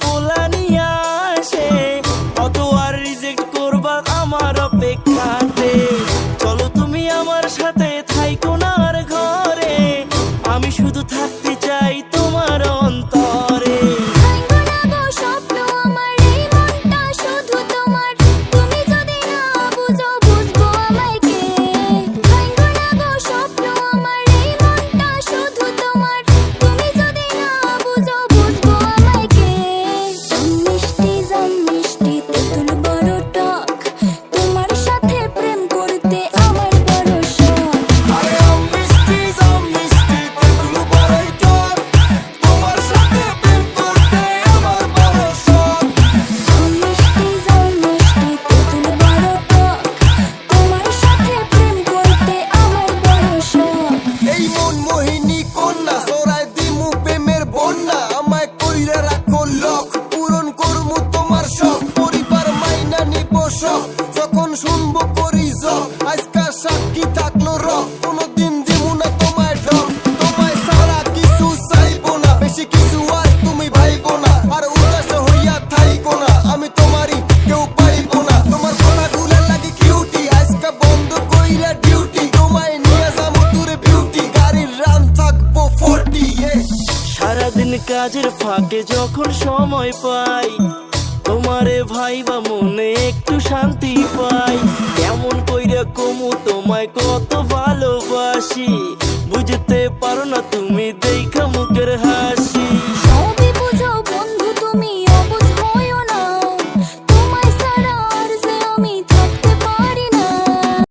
পোলা নিয়ে আসে আর রিজেক্ট অপেক্ষাতে। চলো তুমি আমার সাথে ঘরে, আমি শুধু থাকতে চাই তোমার শুনব করি আজকা সাক্ষী থাকল রক কোনোদিন দিমু না তোমায় ঢক তোমায় সারা কিছু চাইব না, বেশি কিছু আর তুমি ভাইবো না। আর উদাস হইয়া থাইকো না, আমি তোমারই কেউ পাইবো না। তোমার কথাগুলো লাগে কিউটি আজকা বন্ধ কইরা ডিউটি। তোমায় নিয়ে যাব দূরে বিউটি গাড়ির রান থাকব ফোরটি সারাদিন কাজের ফাঁকে যখন সময় পাই তোমারে ভাই বা মনে একটু শান্তি পাই। কেমন কইরা কমু, তোমায় কত ভালোবাসি। বুঝতে পারো না তুমি দেখা মুখের হাসি।